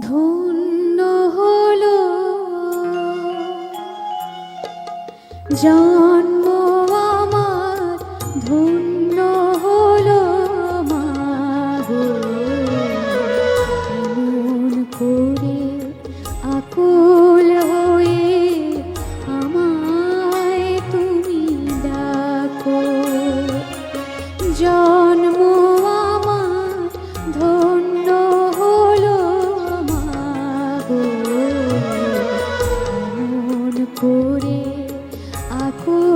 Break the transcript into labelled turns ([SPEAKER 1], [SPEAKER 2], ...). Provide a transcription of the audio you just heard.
[SPEAKER 1] ধন্য হল। জন্ম আমার ধন্য হল মাগো করে করে আকুল